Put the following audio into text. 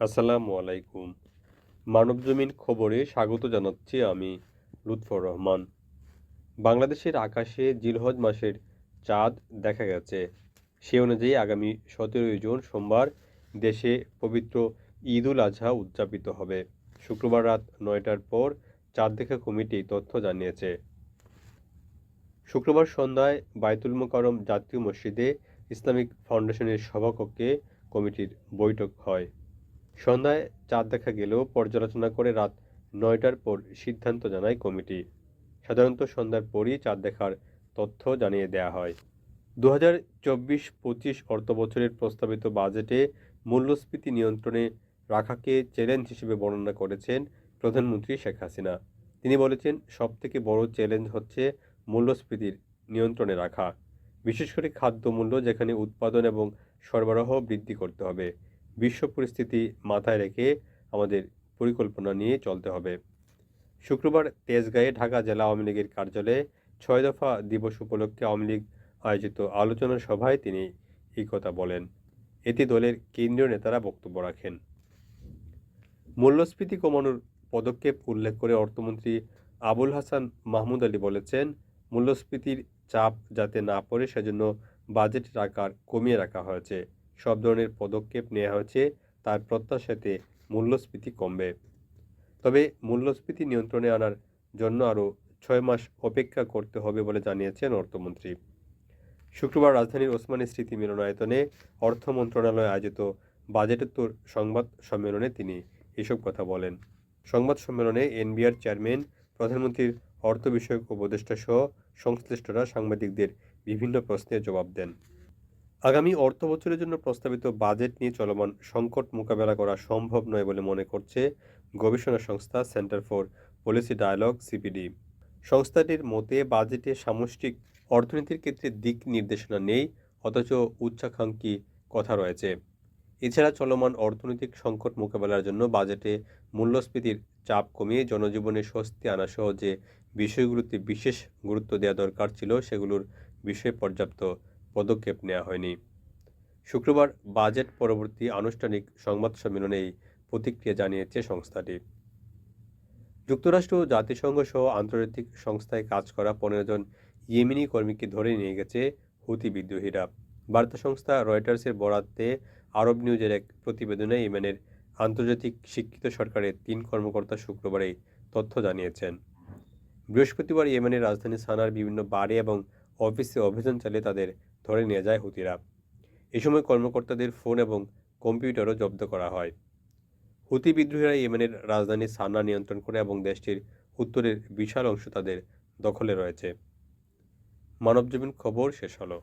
আসসালামু আলাইকুম। মানবজমিন খবরে স্বাগত জানাচ্ছি আমি লুৎফর রহমান। বাংলাদেশের আকাশে জিলহজ মাসের চাঁদ দেখা গেছে। সে অনুযায়ী আগামী সতেরোই জুন সোমবার দেশে পবিত্র ঈদ উল আজহা উদযাপিত হবে। শুক্রবার রাত নয়টার পর চাঁদ দেখা কমিটি তথ্য জানিয়েছে। শুক্রবার সন্ধ্যায় বায়তুল মোকারম জাতীয় মসজিদে ইসলামিক ফাউন্ডেশনের সভাকক্ষে কমিটির বৈঠক হয়। সন্ধ্যায় চাঁদ দেখা গেলেও পর্যালোচনা করে রাত নয়টার পর সিদ্ধান্ত জানায় কমিটি। সাধারণত সন্ধ্যার পরই চাঁদ দেখার তথ্য জানিয়ে দেওয়া হয়। দু হাজার চব্বিশ পঁচিশ অর্থ বছরের প্রস্তাবিত বাজেটে মূল্যস্ফীতি নিয়ন্ত্রণে রাখাকে চ্যালেঞ্জ হিসেবে বর্ণনা করেছেন প্রধানমন্ত্রী শেখ হাসিনা। তিনি বলেছেন, সবথেকে বড় চ্যালেঞ্জ হচ্ছে মূল্যস্ফীতির নিয়ন্ত্রণে রাখা, বিশেষ করে খাদ্যমূল্য যেখানে উৎপাদন এবং সরবরাহ বৃদ্ধি করতে হবে। বিশ্ব পরিস্থিতি মাথায় রেখে আমাদের পরিকল্পনা নিয়ে চলতে হবে। শুক্রবার তেজগাঁয়ে ঢাকা জেলা আওয়ামী লীগের কার্যালয়ে ছয় দফা দিবস উপলক্ষে আওয়ামী লীগ আয়োজিত আলোচনা সভায় তিনি এই কথা বলেন। এতে দলের কেন্দ্রীয় নেতারা বক্তব্য রাখেন। মূল্যস্ফীতি কমানোর পদক্ষেপ উল্লেখ করে অর্থমন্ত্রী আবুল হাসান মাহমুদ আলী বলেছেন, মূল্যস্ফীতির চাপ যাতে না পড়ে, সেজন্য বাজেটের আকার কমিয়ে রাখা হয়েছে। সব ধরনের পদক্ষেপ নেওয়া হয়েছে, তার প্রত্যাশাতে মূল্যস্ফীতি কমবে। তবে মূল্যস্ফীতি নিয়ন্ত্রণে আনার জন্য আরও ছয় মাস অপেক্ষা করতে হবে বলে জানিয়েছেন অর্থমন্ত্রী। শুক্রবার রাজধানীর ওসমানী স্মৃতি মিলনায়তনে অর্থ মন্ত্রণালয় আয়োজিত বাজেটোত্তর সংবাদ সম্মেলনে তিনি এসব কথা বলেন। সংবাদ সম্মেলনে এনবিআর চেয়ারম্যান, প্রধানমন্ত্রীর অর্থ বিষয়ক উপদেষ্টা সহ সংশ্লিষ্টরা সাংবাদিকদের বিভিন্ন প্রশ্নের জবাব দেন। আগামী অর্থ বছরের জন্য প্রস্তাবিত বাজেট নিয়ে চলমান সংকট মোকাবেলা করা সম্ভব নয় বলে মনে করছে গবেষণা সংস্থা centre for policy dialogue, CPD. সংস্থাটির মতে, বাজেটে সামষ্টিক অর্থনীতির ক্ষেত্রে দিক নির্দেশনা নেই, অথচ উচ্চাকাঙ্ক্ষী কথা রয়েছে। এছাড়া চলমান অর্থনৈতিক সংকট মোকাবেলার জন্য বাজেটে মূল্যস্ফীতির চাপ কমিয়ে জনজীবনে স্বস্তি আনা সহ যে বিষয়গুলোতে বিশেষ গুরুত্ব দেওয়া দরকার ছিল, সেগুলোর বিষয়ে পর্যাপ্ত পদক্ষেপ নেওয়া হয়নি। শুক্রবার বাজেট পরবর্তী আনুষ্ঠানিক সংবাদ সম্মেলনে এই প্রতিক্রিয়া জানিয়েছে সংস্থাটি। যুক্তরাষ্ট্র জাতিসংঘ সহ আন্তর্জাতিক সংস্থায় কাজ করা পনেরো জন ইয়েমেনি কর্মীকে ধরে নিয়ে গেছে হুতি বিদ্রোহীরা। বার্তা সংস্থা রয়টার্সের বরাদ্দে আরব নিউজের এক প্রতিবেদনে ইয়েমেনের আন্তর্জাতিক শিক্ষিত সরকারের তিন কর্মকর্তা শুক্রবারে তথ্য জানিয়েছেন। বৃহস্পতিবার ইয়েমেনের রাজধানী সানার বিভিন্ন বাড়ি এবং অফিসে অভিযান চালিয়ে তাদের ধরে নিয়ে যায় হুতিরা। এ সময় কর্মকর্তাদের ফোন এবং কম্পিউটারও জব্দ করা হয়। হুতি বিদ্রোহীরা ইয়েমেনের রাজধানী সানা নিয়ন্ত্রণ করে এবং দেশটির উত্তরের বিশাল অংশ তাদের দখলে রয়েছে। মানবজীবন খবর শেষ হলো।